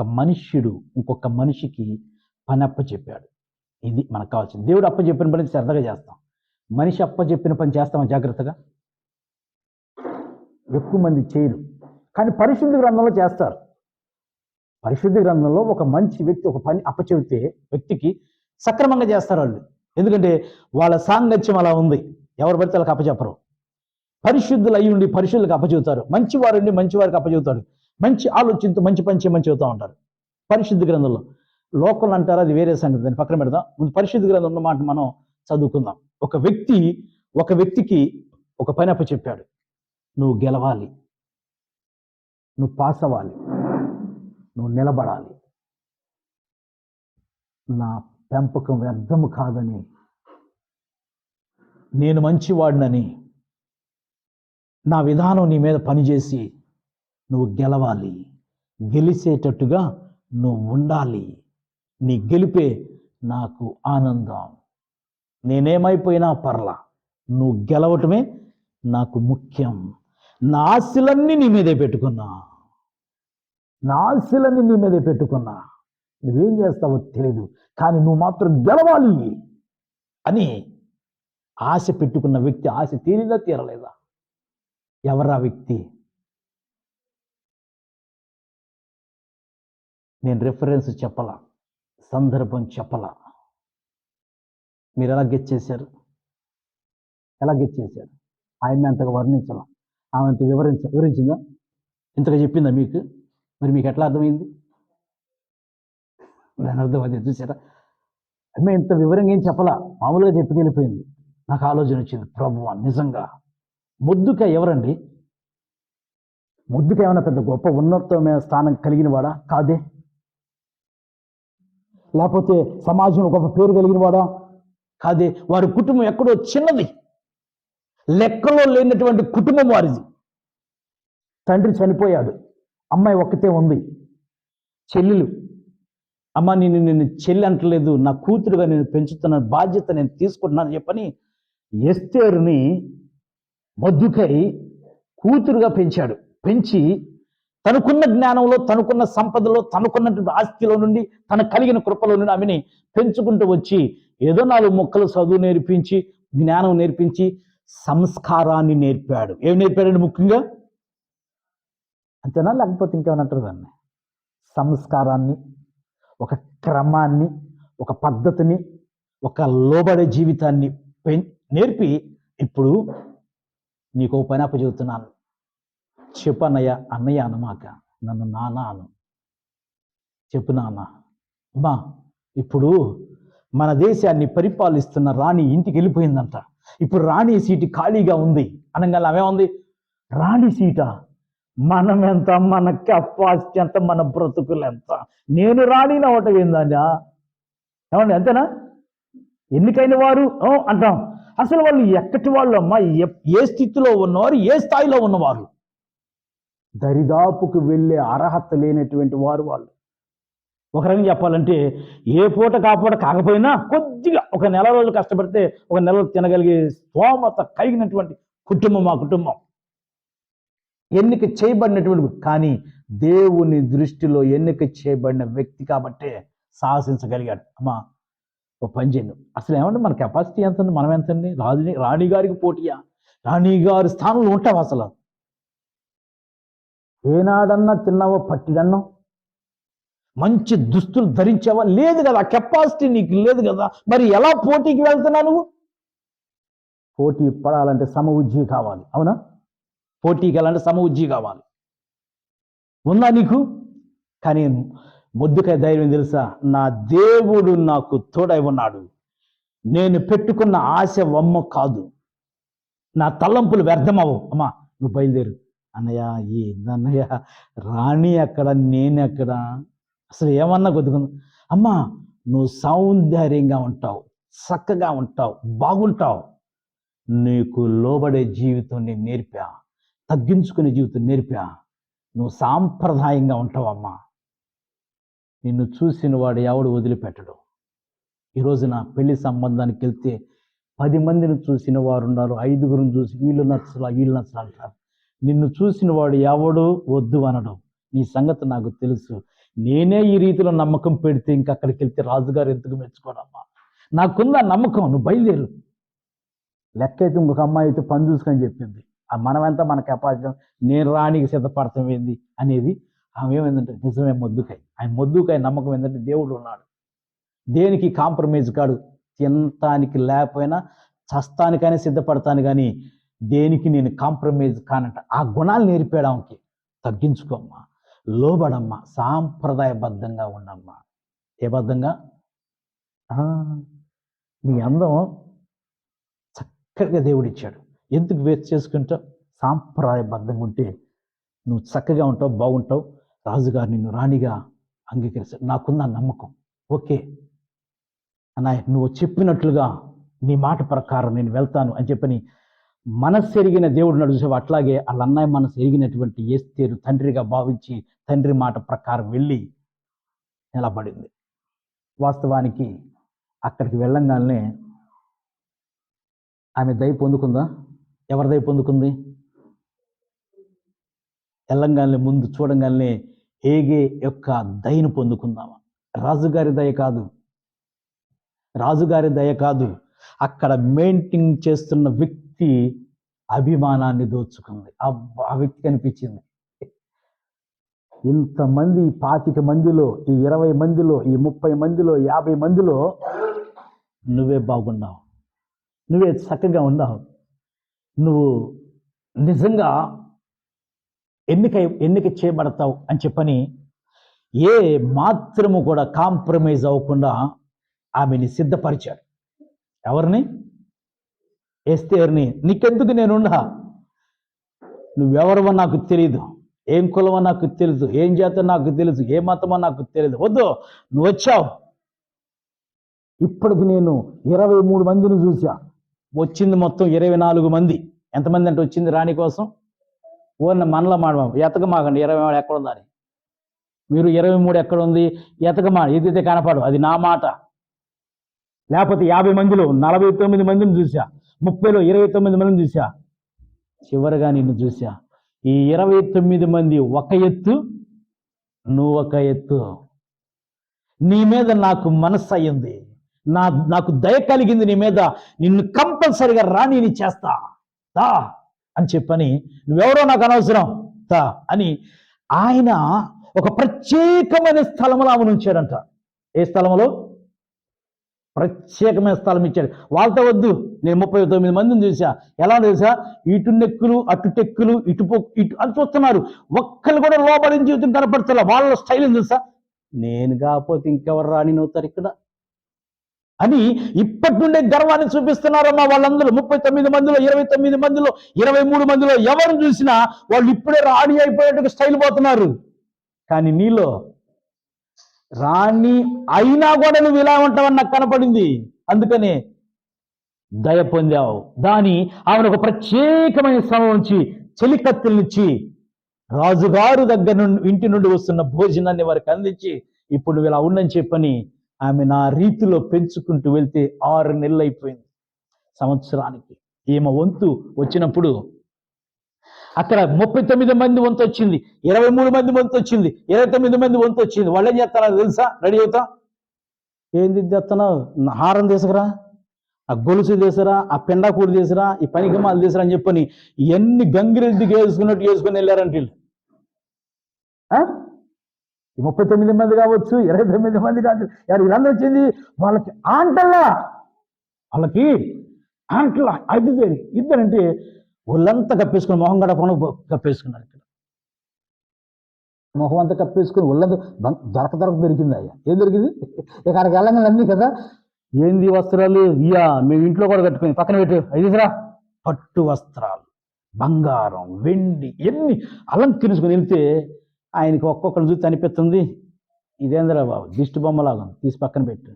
ఒక మనుష్యుడు ఇంకొక మనిషికి పని అప్పచెప్పాడు ఇది మనకు కావాల్సింది. దేవుడు అప్పచెప్పిన పని శ్రద్ధగా చేస్తాం. మనిషి అప్పచెప్పిన పని చేస్తామా జాగ్రత్తగా? ఎక్కువ మంది చేయరు. కానీ పరిశుద్ధ గ్రంథంలో చేస్తారు. పరిశుద్ధ గ్రంథంలో ఒక మంచి వ్యక్తి ఒక పని అప్పచెబితే వ్యక్తికి సక్రమంగా చేస్తారు వాళ్ళు. ఎందుకంటే వాళ్ళ సాంగత్యం అలా ఉంది. ఎవరు పడితే వాళ్ళకి అప్పచెప్పరు. పరిశుద్ధులు అయ్యి ఉండి పరిశుద్ధులకు అప్పచెబుతారు. మంచివారు ఉండి మంచివారికి అప్పచెబుతాడు మంచి ఆలోచించి మంచి పని చేయమని చెబుతూ ఉంటారు. పరిశుద్ధ గ్రంథంలో. లోకల్ అంటారు? అది వేరే సంగతి. దాన్ని పక్కన పెడదాం. ముందు పరిశుద్ధ గ్రంథం ఉన్న మాట మనం చదువుకుందాం. ఒక వ్యక్తి ఒక వ్యక్తికి ఒక పని అప్పచెప్పాడు నువ్వు గెలవాలి. నువ్వు పాస్ అవ్వాలి. నువ్వు నిలబడాలి. నా పెంపకం వ్యర్థము కాదని. నేను మంచివాడినని. నా విధానం నీ మీద పనిచేసి నువ్వు గెలవాలి. గెలిచేటట్టుగా నువ్వు ఉండాలి. నీ గెలిపే నాకు ఆనందం. నేనేమైపోయినా పర్లా నువ్వు గెలవటమే నాకు ముఖ్యం. నా ఆశలన్నీ నీ మీదే పెట్టుకున్నా. నా ఆశలన్నీ నీ మీదే పెట్టుకున్నా. నువ్వేం చేస్తావో తెలియదు కానీ నువ్వు మాత్రం గెలవాలి అని ఆశ పెట్టుకున్న వ్యక్తి ఆశ తీరిదా తీరలేదా? ఎవరా వ్యక్తి? నేను రెఫరెన్స్ చెప్పాల సందర్భం చెప్పాల. మీరు ఎలా గెట్ చేశారు? ఎలా గెట్ చేశారు? ఆమె అంతగా వర్ణించాల. ఆమె అంత వివరించ వివరించిందా? ఇంతగా చెప్పిందా మీకు? మరి మీకు ఎట్లా అర్థమైంది? దాని అర్థం అది చూసారా ఆమె ఇంత వివరంగా ఏం చెప్పాలా? మామూలుగా చెప్పి వెళ్ళిపోయింది. నాకు ఆలోచన వచ్చింది ప్రభువా నిజంగా ముద్దుక ఎవరండి? ముద్దుక ఏమైనా పెద్ద గొప్ప ఉన్నతమైన స్థానం కలిగిన వాడా కాదే. లేకపోతే సమాజంలో గొప్ప పేరు కలిగిన వాడా? కాదే వారి కుటుంబం ఎక్కడో చిన్నది. లెక్కలో లేనటువంటి కుటుంబం వారిది. తండ్రి చనిపోయాడు. అమ్మాయి ఒక్కతే ఉంది. చెల్లెలు. అమ్మ నేను నేను చెల్లి అంటలేదు. నా కూతురుగా నేను పెంచుతున్న బాధ్యత నేను తీసుకుంటున్నాను చెప్పని ఎస్తేరుని మద్దుకై కూతురుగా పెంచాడు. పెంచి తనకున్న జ్ఞానంలో తనకున్న సంపదలో తనకున్నటువంటి ఆస్తిలో నుండి తన కలిగిన కృపలో నుండి ఆమెని పెంచుకుంటూ వచ్చి ఏదో నాలుగు మొక్కలు చదువు నేర్పించి జ్ఞానం నేర్పించి సంస్కారాన్ని నేర్పాడు. ఏం నేర్పాడండి ముఖ్యంగా? అంతేనా? లేకపోతే ఇంకేమైనా అంటారు దాన్ని? సంస్కారాన్ని ఒక క్రమాన్ని ఒక పద్ధతిని ఒక లోబడే జీవితాన్ని పెం నేర్పి ఇప్పుడు నీకు ఓ పని అప్పచెబుతున్నాను చెప్పనయ్య అన్నయ్య అనమాక. నన్ను నాన్న అను. చెప్పు నాన్న. అమ్మా ఇప్పుడు మన దేశాన్ని పరిపాలిస్తున్న రాణి ఇంటికి వెళ్ళిపోయిందంట. ఇప్పుడు రాణి సీటు ఖాళీగా ఉంది. అనగా అవేముంది రాణి సీటా? మనం ఎంత మన కెపాసిటీ ఎంత మన బ్రతుకులు ఎంత? నేను రాణిని అవటం ఏందా ఏమండి అంతేనా? ఎన్నికైన వారు? ఓ అంటాం. అసలు వాళ్ళు ఎక్కటి వాళ్ళు అమ్మా ఏ స్థితిలో ఉన్నవారు? ఏ స్థాయిలో ఉన్నవారు? దరిదాపుకు వెళ్ళే అర్హత లేనటువంటి వారు వాళ్ళు. ఒక రకంగా చెప్పాలంటే ఏ పూట కాపూట కాకపోయినా కొద్దిగా ఒక నెల రోజులు కష్టపడితే ఒక నెల తినగలిగే స్తోమత కలిగినటువంటి కుటుంబం మా కుటుంబం. ఎన్నిక చేయబడినటువంటి కానీ దేవుని దృష్టిలో ఎన్నిక చేయబడిన వ్యక్తి కాబట్టే సాహసించగలిగాడు. అమ్మా ఓ పని చేయను అసలు ఏమంటే మన కెపాసిటీ ఎంత ఉంది మనం ఎంత అండి రాజుని రాణి గారికి పోటీయా? రాణి గారి స్థానంలో ఉంటాం అసలు? ఏనాడన్నా తిన్నావో పట్టిదన్నం? మంచి దుస్తులు ధరించావా? లేదు కదా కెపాసిటీ నీకు లేదు కదా. మరి ఎలా పోటీకి వెళ్తున్నా నువ్వు? పోటీ పడాలంటే సమ ఉజ్జీ కావాలి. అవునా? పోటీకి వెళ్ళాలంటే సమ ఉజ్జీ కావాలి. ఉందా నీకు? కానీ ముద్దుకై ధైర్యం తెలుసా? నా దేవుడు నాకు తోడై ఉన్నాడు. నేను పెట్టుకున్న ఆశ వమ్మ కాదు. నా తలంపులు వ్యర్థమవు అమ్మా నువ్వు బయలుదేరు. అన్నయ్య ఏందన్నయ్య రాణి ఎక్కడ? నేను ఎక్కడ? అసలు ఏమన్నా కొద్దిగా అమ్మా నువ్వు సౌందర్యంగా ఉంటావు చక్కగా ఉంటావు బాగుంటావు. నీకు లోబడే జీవితం నేను నేర్పా తగ్గించుకునే జీవితం నేర్పా. నువ్వు సాంప్రదాయంగా ఉంటావమ్మా. నిన్ను చూసిన వాడు ఎవడు వదిలిపెట్టడు. ఈరోజు నా పెళ్ళి సంబంధానికి వెళ్తే పది మందిని చూసిన వారు ఉన్నారు ఐదుగురిని చూసి వీళ్ళు నచ్చలా వీళ్ళు నచ్చలా అంటారు. నిన్ను చూసిన వాడు ఎవడు వద్దు అనడం. నీ సంగతి నాకు తెలుసు. నేనే ఈ రీతిలో నమ్మకం పెడితే ఇంకక్కడికి వెళ్తే రాజుగారు ఎందుకు మెచ్చుకోడమ్మా నాకున్న నమ్మకం? నువ్వు బయలుదేరు. లెక్క అయితే ఇంకొక అమ్మాయి అయితే పని చూసుకొని చెప్పింది. ఆ మనమెంతా మన కెపాసిటీ నేను రానికి సిద్ధపడతాం ఏంది అనేది ఆమె ఏమైందంటే నిజమే మొద్దుకాయ. ఆయన మొద్దుకాయ నమ్మకం ఏంటంటే దేవుడు ఉన్నాడు. దేనికి కాంప్రమైజ్ కాడు? తినటానికి లేకపోయినా చస్తానికైనా సిద్ధపడతాను కానీ దేనికి నేను కాంప్రమైజ్ కానట ఆ గుణాలు నేర్పాడు ఆమెకి తగ్గించుకోమ్మా లోబడమ్మా సాంప్రదాయబద్ధంగా ఉండమ్మా ఏ బద్ధంగా? నీ అందం చక్కగా దేవుడిచ్చాడు. ఎందుకు వేస్ట్ చేసుకుంటావు? సాంప్రదాయబద్ధంగా ఉంటే నువ్వు చక్కగా ఉంటావు బాగుంటావు. రాజుగారు నిన్ను రాణిగా అంగీకరిస్తాడు నాకున్న నమ్మకం. ఓకే. అన్నయ్య నువ్వు చెప్పినట్లుగా నీ మాట ప్రకారం నేను వెళ్తాను అని చెప్పని మనస్సు ఎరిగిన దేవుడు నడుచు అట్లాగే వాళ్ళ అన్నయ్య మనసు ఎరిగినటువంటి ఏస్తేరు తండ్రిగా భావించి తండ్రి మాట ప్రకారం వెళ్ళి నిలబడింది. వాస్తవానికి అక్కడికి వెళ్ళంగానే ఆమె దయ పొందుకుందా? ఎవరి దయ పొందుకుంది? వెళ్ళంగానే ముందు చూడంగానే ఏగే యొక్క దయను పొందుకుందామా? రాజుగారి దయ కాదు. రాజుగారి దయ కాదు. అక్కడ మెయింటైన్ చేస్తున్న వ్యక్తి వ్యక్తి అభిమానాన్ని దోచుకుంది. ఆ వ్యక్తి కనిపించింది ఇంతమంది పాతిక మందిలో ఈ ఇరవై మందిలో ఈ ముప్పై మందిలో యాభై మందిలో నువ్వే బాగున్నావు. నువ్వే చక్కగా ఉన్నావు. నువ్వు నిజంగా ఎన్నిక ఎన్నిక చేయబడతావు అని చెప్పని ఏ మాత్రము కూడా కాంప్రమైజ్ అవ్వకుండా ఆమెని సిద్ధపరిచాడు. ఎవరిని? ఎస్తేర్ని నీకెందుకు నేనున్నా? నువ్వెవరవో నాకు తెలియదు ఏం కులమో నాకు తెలుసు ఏం జాతో నాకు తెలుసు ఏ మతమో నాకు తెలియదు వద్దు నువ్వు వచ్చావు. ఇప్పటికి నేను ఇరవై మూడు మందిని చూసా వచ్చింది మొత్తం ఇరవై నాలుగు మంది. ఎంతమంది అంటే వచ్చింది రాణి కోసం? ఓన్న మనలో ఎతక మాకు ఇరవై మూడు ఎక్కడ ఉందని మీరు ఇరవై మూడు ఎక్కడ ఉంది ఎతక ఎతకమా ఏదైతే కనపడు అది నా మాట. లేకపోతే యాభై మందిలో నలభై తొమ్మిది మందిని చూసా ముప్పైలో ఇరవై తొమ్మిది మందిని చూసా చివరిగా నిన్ను చూసా ఈ ఇరవై తొమ్మిది మంది ఒక ఎత్తు నువ్వు ఒక ఎత్తు. నీ మీద నాకు మనస్సు అయ్యింది నా నాకు దయ కలిగింది నీ మీద. నిన్ను కంపల్సరిగా రాణిని చేస్తా. తా అని చెప్పని నువ్వెవరో నాకు అనవసరం. తా అని ఆయన ఒక ప్రత్యేకమైన స్థలంలో ఆమెను ఉంచాడంట. ఏ స్థలంలో ప్రత్యేకమైన స్థలం ఇచ్చాడు. వాళ్ళతో వద్దు. నేను ముప్పై తొమ్మిది మందిని చూసా. ఎలా తెలుసా? ఇటు నెక్కులు అటు టెక్కులు ఇటు ఇటు అని చూస్తున్నారు. ఒక్కరు కూడా లోపలి జీవితం కనపడుతున్నా వాళ్ళ స్టైల్ తెలుసా? నేను కాకపోతే ఇంకెవరు రాని నవ్వుతారు ఇక్కడ. అని ఇప్పటి నుండే గర్వాన్ని చూపిస్తున్నారమ్మా వాళ్ళందరూ. ముప్పై తొమ్మిది మందిలో ఇరవై తొమ్మిది మందిలో ఇరవై మూడు మందిలో ఎవరు చూసినా వాళ్ళు ఇప్పుడే రాణి అయిపోయేట్టుగా స్టైల్ పోతున్నారు. కానీ నీలో రాణి అయినా కూడా నువ్వు ఇలా ఉంటావని నాకు కనపడింది. అందుకనే దయ పొందావు. దాని ఆమెను ఒక ప్రత్యేకమైన స్థలం నుంచి చెలికత్తెలనిచ్చి రాజుగారు దగ్గర నుండి ఇంటి నుండి వస్తున్న భోజనాన్ని వారికి అందించి ఇప్పుడు నువ్వు ఇలా ఉండని చెప్పని ఆమె నా రీతిలో పెంచుకుంటూ వెళ్తే ఆరు నెలలు అయిపోయింది సంవత్సరానికి. ఈమె వంతు వచ్చినప్పుడు అక్కడ ముప్పై తొమ్మిది మంది వంతు వచ్చింది. ఇరవై మూడు మంది వంతు వచ్చింది. ఇరవై తొమ్మిది మంది వంతు వచ్చింది. వాళ్ళు ఏం చేస్తారా తెలుసా? రెడీ అవుతా? ఏంది చేస్తున్నావు? హారం తీసుకురా ఆ గొలుసు తీసురా ఆ పెండాకూడు తీసురా ఈ పనికిమాలు తీసురా అని చెప్పని ఎన్ని గంగిరెద్దికి వేసుకున్నట్టు వేసుకుని వెళ్ళారంట వీళ్ళు. ఆ? ఈ ముప్పై తొమ్మిది మంది కావచ్చు ఇరవై తొమ్మిది మంది కావచ్చు యారు వీళ్ళందరూ వచ్చింది? వాళ్ళకి ఆంటల్లా. వాళ్ళకి ఆంటల్లా అది ఇద్దరంటే ఒళ్ళంతా కప్పేసుకుని మొహం గడపను కప్పేసుకున్నారు ఇక్కడ. మొహం అంతా కప్పేసుకుని ఒళ్ళంతా దొరక దొరక దొరికింది అయ్యా. ఏం దొరికింది? ఇక అక్కడికి వెళ్ళంగా అన్నీ కదా. ఏంది వస్త్రాలు? ఇయ్యా మేము ఇంట్లో కూడా కట్టుకుని పక్కన పెట్టు. ఐదురా పట్టు వస్త్రాలు బంగారం వెండి ఎన్ని అలంకరించుకుని వెళ్తే ఆయనకి ఒక్కొక్కరు చూసి అనిపిస్తుంది ఇదేంద్రా బాబు దిష్టి బొమ్మలాగా తీసి పక్కన పెట్టు.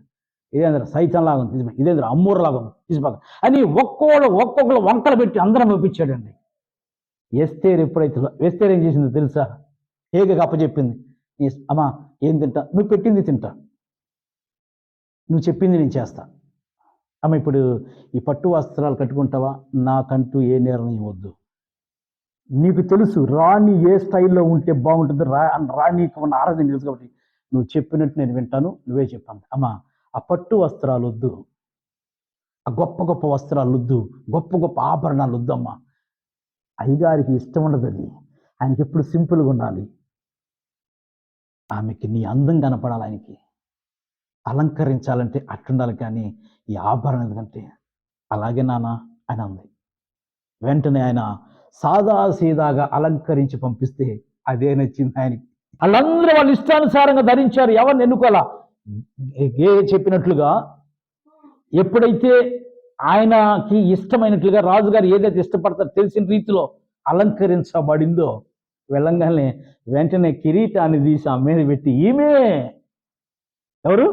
ఇదేంద్ర సైతం లాగా ఉంది ఇదేంద్ర అమ్మూరులాగా ఉంది. తీసి అని ఒక్కోళ్ళు ఒక్కొక్కరు వంకలు పెట్టి అందరం ఒప్పించాడండి. ఎస్తేరు ఎప్పుడైతే ఎస్తేరు ఏం చేసిందో తెలుసా? ఏగకి అప్పచెప్పింది. నీ అమ్మా ఏం తింటా? నువ్వు పెట్టింది తింటా. నువ్వు చెప్పింది నేను చేస్తా. అమ్మ ఇప్పుడు ఈ పట్టు వస్త్రాలు కట్టుకుంటావా? నాకంటూ ఏ నిర్ణయం వద్దు. నీకు తెలుసు రాణి ఏ స్టైల్లో ఉంటే బాగుంటుందో. రా రాణికి ఉన్న ఆరాధన తెలుసు కాబట్టి నువ్వు చెప్పినట్టు నేను వింటాను. నువ్వే చెప్పాను అమ్మా ఆ పట్టు వస్త్రాలు వద్దు ఆ గొప్ప గొప్ప వస్త్రాలు వద్దు గొప్ప గొప్ప ఆభరణాలు వద్దమ్మా అయ్యగారికి ఇష్టం ఉండదు అది ఆయనకి ఎప్పుడు సింపుల్గా ఉండాలి ఆమెకి నీ అందం కనపడాలి ఆయనకి. అలంకరించాలంటే అట్టుండాలి కానీ ఈ ఆభరణం ఎందుకంటే అలాగే నాన్న అని అంది. వెంటనే ఆయన సాదా సీదాగా అలంకరించి పంపిస్తే అదే నచ్చింది ఆయనకి. వాళ్ళందరూ వాళ్ళ ఇష్టానుసారంగా ధరించారు. ఎవరిని ఎన్నుకోలా ఏ చెప్పినట్లుగా ఎప్పుడైతే ఆయనకి ఇష్టమైనట్లుగా రాజుగారు ఏదైతే ఇష్టపడతారో తెలిసిన రీతిలో అలంకరించబడిందో వెళ్ళంగానే వెంటనే కిరీటాన్ని తీసి ఆ మీద పెట్టి ఈమె ఎవరు?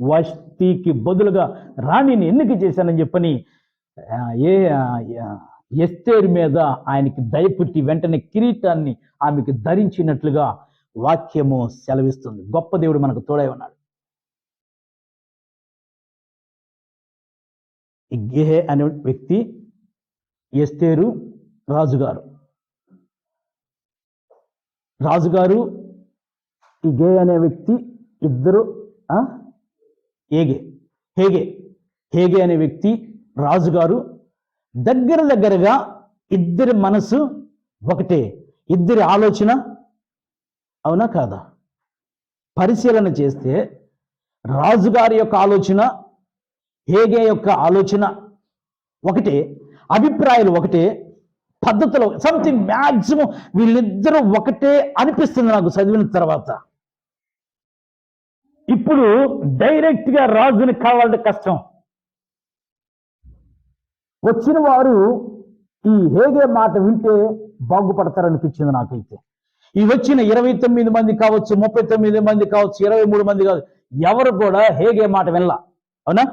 వస్తికి బదులుగా రాణిని ఎన్నిక చేశానని చెప్పని ఏ ఎస్తేరు మీద ఆయనకి దయపుట్టి వెంటనే కిరీటాన్ని ఆమెకి ధరించినట్లుగా వాక్యము సెలవిస్తుంది. గొప్ప దేవుడు మనకు తోడై ఉన్నాడు. ఈ గేహే అనే వ్యక్తి ఎస్తేరు రాజుగారు. రాజుగారు ఇగే అనే వ్యక్తి ఇద్దరు ఆ? ఏగే హేగే. హేగే అనే వ్యక్తి రాజుగారు. దగ్గర దగ్గరగా ఇద్దరి మనసు ఒకటే. ఇద్దరి ఆలోచన అవునా కాదా? పరిశీలన చేస్తే రాజుగారి యొక్క ఆలోచన హేగే యొక్క ఆలోచన ఒకటే అభిప్రాయాలు ఒకటే పద్ధతులు సంథింగ్ మ్యాక్సిమం వీళ్ళిద్దరూ ఒకటే అనిపిస్తుంది నాకు చదివిన తర్వాత. ఇప్పుడు డైరెక్ట్గా రాజుని కావాలంటే కష్టం. వచ్చిన వారు ఈ హేగే మాట వింటే బాగుపడతారనిపించింది నాకైతే. ఈ వచ్చిన ఇరవై తొమ్మిది మంది కావచ్చు ముప్పై తొమ్మిది మంది కావచ్చు ఇరవై మూడు మంది కావచ్చు ఎవరు కూడా హేగే మాట వినలా. అవునా?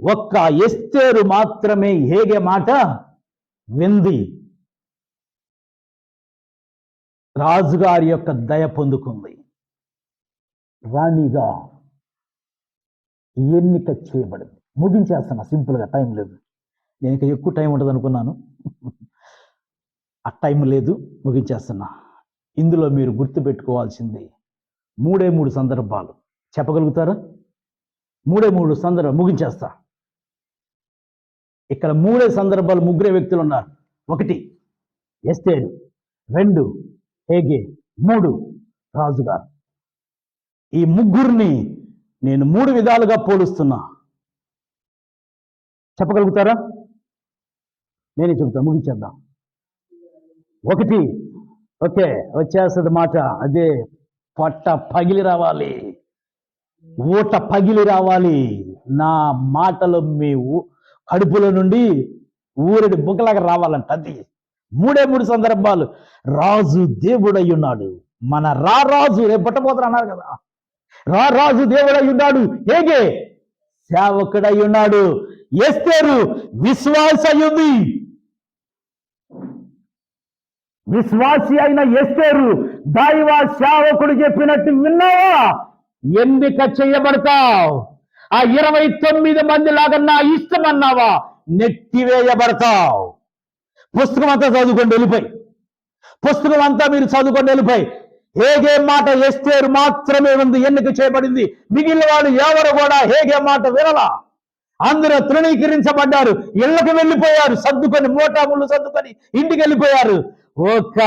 ఒక్క ఎస్తేరు మాత్రమే హేగే మాట వింది. రాజుగారి యొక్క దయ పొందుకుంది. రాణిగా ఎన్నిక చేయబడింది. ముగించేస్తున్నా సింపుల్గా టైం లేదు. నేను ఇంకా ఎక్కువ టైం ఉంటుంది అనుకున్నాను. ఆ టైం లేదు ముగించేస్తున్నా ఇందులో మీరు గుర్తుపెట్టుకోవాల్సింది మూడే మూడు సందర్భాలు. చెప్పగలుగుతారా? మూడే మూడు సందర్భాలు ముగించేస్తా. ఇక్కడ మూడే సందర్భాలు ముగ్గురే వ్యక్తులు ఉన్నారు ఒకటి ఎస్తేరు. రెండు హేగే. మూడు రాజుగారు. ఈ ముగ్గురిని నేను మూడు విధాలుగా పోలుస్తున్నా. చెప్పగలుగుతారా? నేనే చెబుతా ముగించేద్దాం. ఒకటి ఓకే వచ్చేస్తుంది మాట అదే పొట్ట పగిలి రావాలి. ఊట పగిలి రావాలి. నా మాటలు మీ ఊ- కడుపులో నుండి ఊరడి బుగ్గలాగా రావాలంట. అది మూడే మూడు సందర్భాలు. రాజు దేవుడై ఉన్నాడు మన రా రాజు రేపు పట్టబోతున్నా అన్నారు కదా. రా రాజు దేవుడై ఉన్నాడు ఏగే? సేవకుడై ఉన్నాడు ఎస్తేరు విశ్వాస అయ్యింది విశ్వాసి అయిన ఎస్తేరు దైవ సేవకుడు చెప్పినట్టు విన్నావా? ఎన్నిక చేయబడతావు. ఆ ఇరవై తొమ్మిది మంది లాగా నా ఇష్టం అన్నావా? నెట్టివేయబడతావు. పుస్తకం అంతా చదువుకొని వెళ్ళిపోయి. పుస్తకం అంతా మీరు చదువుకొని వెళ్ళిపోయి. హేగే మాట ఎస్తేరు మాత్రమే ఉంది ఎన్నిక చేయబడింది. మిగిలిన వాళ్ళు ఎవరు కూడా హేగే మాట వినలా. అందరూ తృణీకరించబడ్డారు. ఇళ్ళకి వెళ్ళిపోయారు. సర్దుకొని మోటాములు సర్దుకొని ఇంటికి వెళ్ళిపోయారు. ఒక్క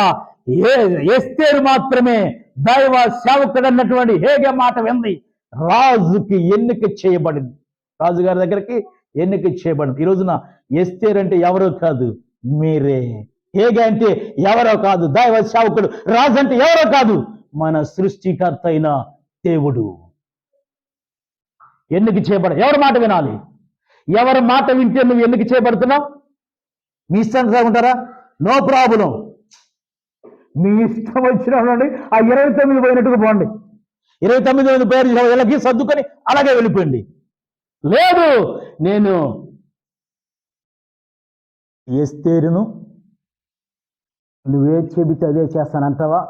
ఎస్తేరు మాత్రమే దైవ సేవకుడు అన్నటువంటి హేగే మాట వింది. రాజుకి ఎన్నిక చేయబడింది. రాజుగారి దగ్గరికి ఎన్నిక చేయబడింది. ఈ రోజున ఎస్తేరు అంటే ఎవరో కాదు మీరే. హేగే అంటే ఎవరో కాదు దైవ సేవకుడు రాజు అంటే ఎవరో కాదు మన సృష్టికర్త అయిన దేవుడు. ఎన్నిక చేయబడ ఎవరి మాట వినాలి? ఎవరి మాట వింటే నువ్వు ఎన్నిక చేయబడుతున్నావు? మీ ఇష్టంగా ఉంటారా? No problem. మీ ఇష్టం వచ్చిన ఆ ఇరవై తొమ్మిది పోయినట్టుగా పోండి. ఇరవై తొమ్మిది మంది పేరు వీళ్ళకి సర్దుకొని అలాగే వెళ్ళిపోయింది. లేదు నేను ఎస్తేరును నువ్వే చెబితే అదే చేస్తానంటావా?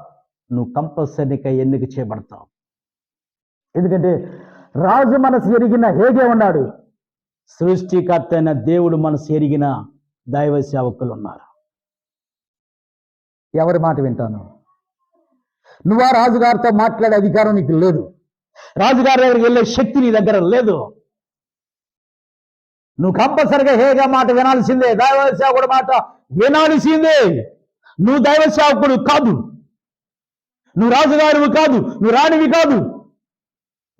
నువ్వు కంపల్సరీగా ఎన్నిక చేయబడతావు ఎందుకంటే రాజు మనసు ఎరిగిన హేగే ఉన్నాడు. సృష్టికర్త అయిన దేవుడు మనసు ఎరిగిన దైవ సేవకులు ఉన్నారు. ఎవరి మాట వింటాను? నువ్వా రాజుగారితో మాట్లాడే అధికారం నీకు లేదు. రాజుగారి దగ్గరికి వెళ్ళే శక్తి నీ దగ్గర లేదు. నువ్వు కంపల్సరిగా హేగా మాట వినాల్సిందే. దైవ సేవకుడు మాట వినాల్సిందే. నువ్వు దైవ సేవకుడు కాదు. నువ్వు రాజుగారివి కాదు. నువ్వు రాణివి కాదు.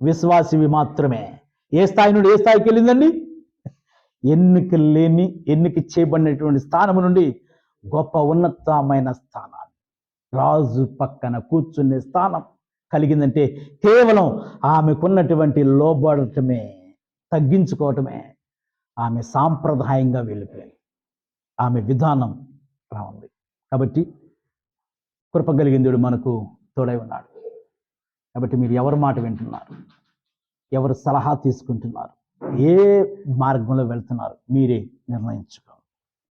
విశ్వాసివి మాత్రమే. ఏ స్థాయి నుండి ఏ స్థాయికి వెళ్ళిందండి? ఎన్నిక లేని ఎన్నిక చేయబడినటువంటి స్థానం నుండి గొప్ప ఉన్నతమైన స్థానం. రాజు పక్కన కూర్చునే స్థానం కలిగిందంటే కేవలం ఆమెకున్నటువంటి లోబడటమే తగ్గించుకోవటమే. ఆమె సాంప్రదాయంగా వెళ్ళిపోయింది. ఆమె విధానం అలా ఉంది. కాబట్టి కృప కలిగిందుడు మనకు తోడై ఉన్నాడు. కాబట్టి మీరు ఎవరి మాట వింటున్నారు? ఎవరు సలహా తీసుకుంటున్నారు? ఏ మార్గంలో వెళ్తున్నారు? మీరే నిర్ణయించుకోవాలి